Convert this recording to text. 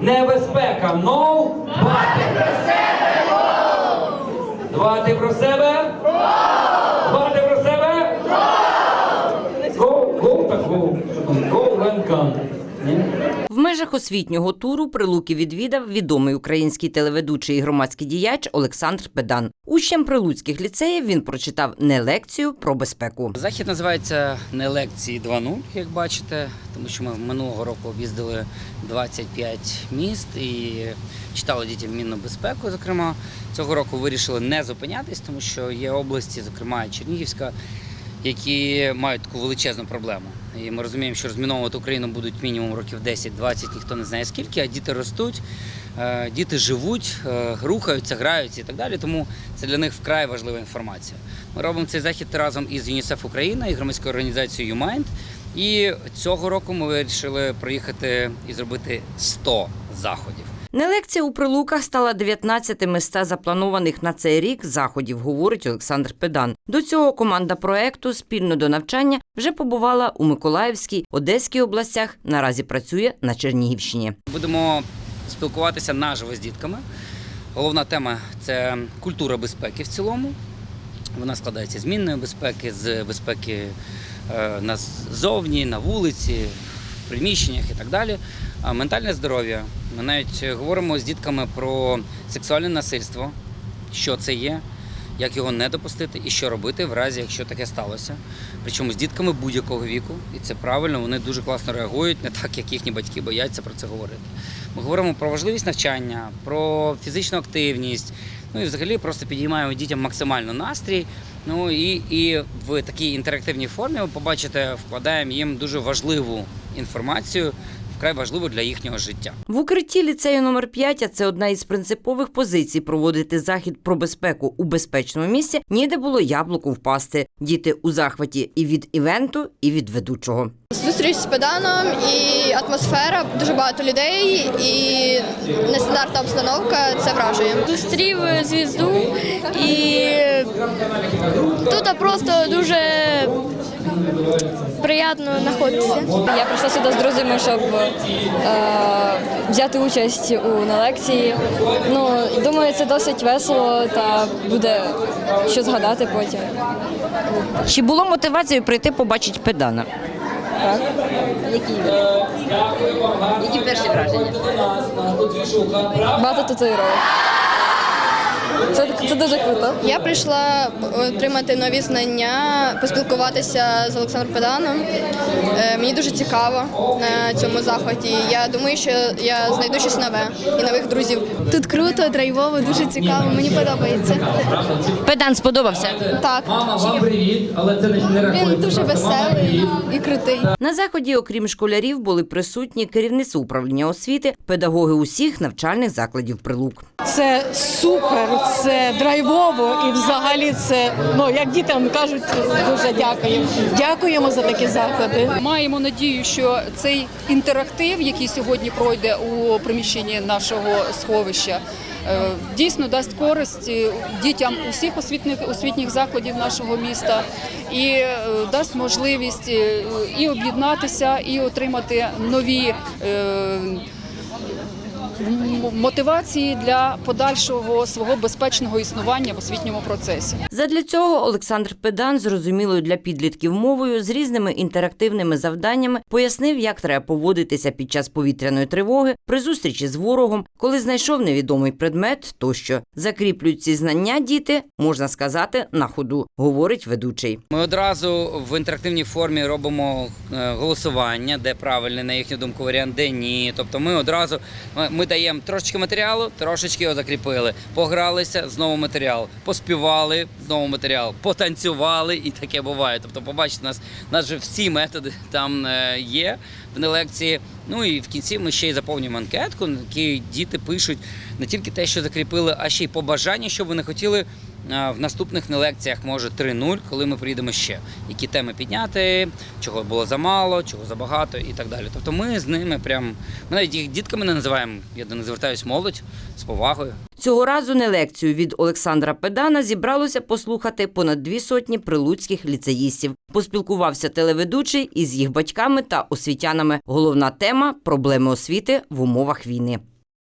Небезпека. но Дбати про себе. Дбати про себе. Дбати про себе. Гоу, гоу так гоу. Що там? Межах освітнього туру Прилуки відвідав відомий український телеведучий і громадський діяч Олександр Педан. Учням прилуцьких ліцеїв він прочитав не лекцію про безпеку. Захід називається не лекції 2.0, як бачите, тому що ми минулого року об'їздили 25 міст і читали дітям мінну безпеку. Зокрема, цього року вирішили не зупинятись, тому що є області, зокрема Чернігівська, які мають таку величезну проблему. І ми розуміємо, що розміновувати Україну будуть мінімум років 10-20, ніхто не знає скільки, а діти ростуть, е, діти живуть, е, рухаються, граються і так далі. Тому це для них вкрай важлива інформація. Ми робимо цей захід разом із ЮНІСЕФ Україна і громадською організацією YouMind. І цього року ми вирішили проїхати і зробити 100 заходів. Не лекція у Прилуках стала 19 з 100 запланованих на цей рік заходів, говорить Олександр Педан. До цього команда проекту спільно до навчання вже побувала у Миколаївській, Одеській областях. Наразі працює на Чернігівщині. Будемо спілкуватися наживо з дітками. Головна тема це культура безпеки в цілому. Вона складається з мінної безпеки, з безпеки е, назовні, на вулиці, приміщеннях і так далі. Ментальне здоров'я. Ми навіть говоримо з дітками про сексуальне насильство, що це є, як його не допустити і що робити в разі, якщо таке сталося. Причому з дітками будь-якого віку, і це правильно, вони дуже класно реагують, не так, як їхні батьки бояться про це говорити. Ми говоримо про важливість навчання, про фізичну активність. Ну і взагалі просто підіймаємо дітям максимально настрій. Ну і, і в такій інтерактивній формі ви побачите, вкладаємо їм дуже важливу інформацію, вкрай важливу для їхнього життя. В укритті ліцею номер 5 а це одна із принципових позицій проводити захід про безпеку у безпечному місці. Ніде було яблуку впасти. Діти у захваті і від івенту, і від ведучого. Зустріч з педаном і атмосфера, дуже багато людей і нестандартна обстановка це вражує. зустрів звізду і тут просто дуже приємно знаходитися. Я прийшла сюди з друзями, щоб е, взяти участь у на лекції. Ну, думаю, це досить весело та буде що згадати потім. Чи було мотивацією прийти побачити педана? Так. Які? Які перші враження? Багато татуїровок. Це, це дуже круто. Я прийшла отримати нові знання, поспілкуватися з Олександром Педаном. Е, Мені дуже цікаво на цьому заході. Я думаю, що я знайду щось нове і нових друзів. Тут круто, драйвово, дуже цікаво. Мені подобається. Педан сподобався. Так, Мама, вам привіт, але це не, він дуже веселий і крутий. На заході, окрім школярів, були присутні керівництво управління освіти, педагоги усіх навчальних закладів прилук. Це супер, це драйвово і взагалі це, ну як дітям кажуть, дуже дякуємо. Дякуємо за такі заходи. Маємо надію, що цей інтерактив, який сьогодні пройде у приміщенні нашого сховища, е, дійсно дасть користь дітям усіх освітніх освітніх закладів нашого міста і е, дасть можливість е, і об'єднатися, і отримати нові. Мотивації для подальшого свого безпечного існування в освітньому процесі. Задля цього Олександр Педан зрозумілою для підлітків мовою з різними інтерактивними завданнями пояснив, як треба поводитися під час повітряної тривоги, при зустрічі з ворогом, коли знайшов невідомий предмет тощо. Закріплюють ці знання діти, можна сказати, на ходу, говорить ведучий. Ми одразу в інтерактивній формі робимо е, голосування, де правильний, на їхню думку, варіант, де ні. Тобто ми одразу ми даємо трошечки матеріалу, трошечки його закріпили. Погралися, знову матеріал, поспівали, знову матеріал, потанцювали, і таке буває. Тобто, побачите, нас, нас же всі методи там е, є в лекції. Ну і в кінці ми ще й заповнюємо анкетку, на якій діти пишуть не тільки те, що закріпили, а ще й побажання, що вони хотіли в наступних лекціях, може 3-0, коли ми приїдемо ще. Які теми підняти, чого було замало, чого забагато і так далі. Тобто ми з ними прям ми навіть їх дітками не називаємо. Я до них звертаюсь молодь з повагою. Цього разу не лекцію від Олександра Педана зібралося послухати понад дві сотні прилуцьких ліцеїстів. Поспілкувався телеведучий із їх батьками та освітянами. Головна тема проблеми освіти в умовах війни.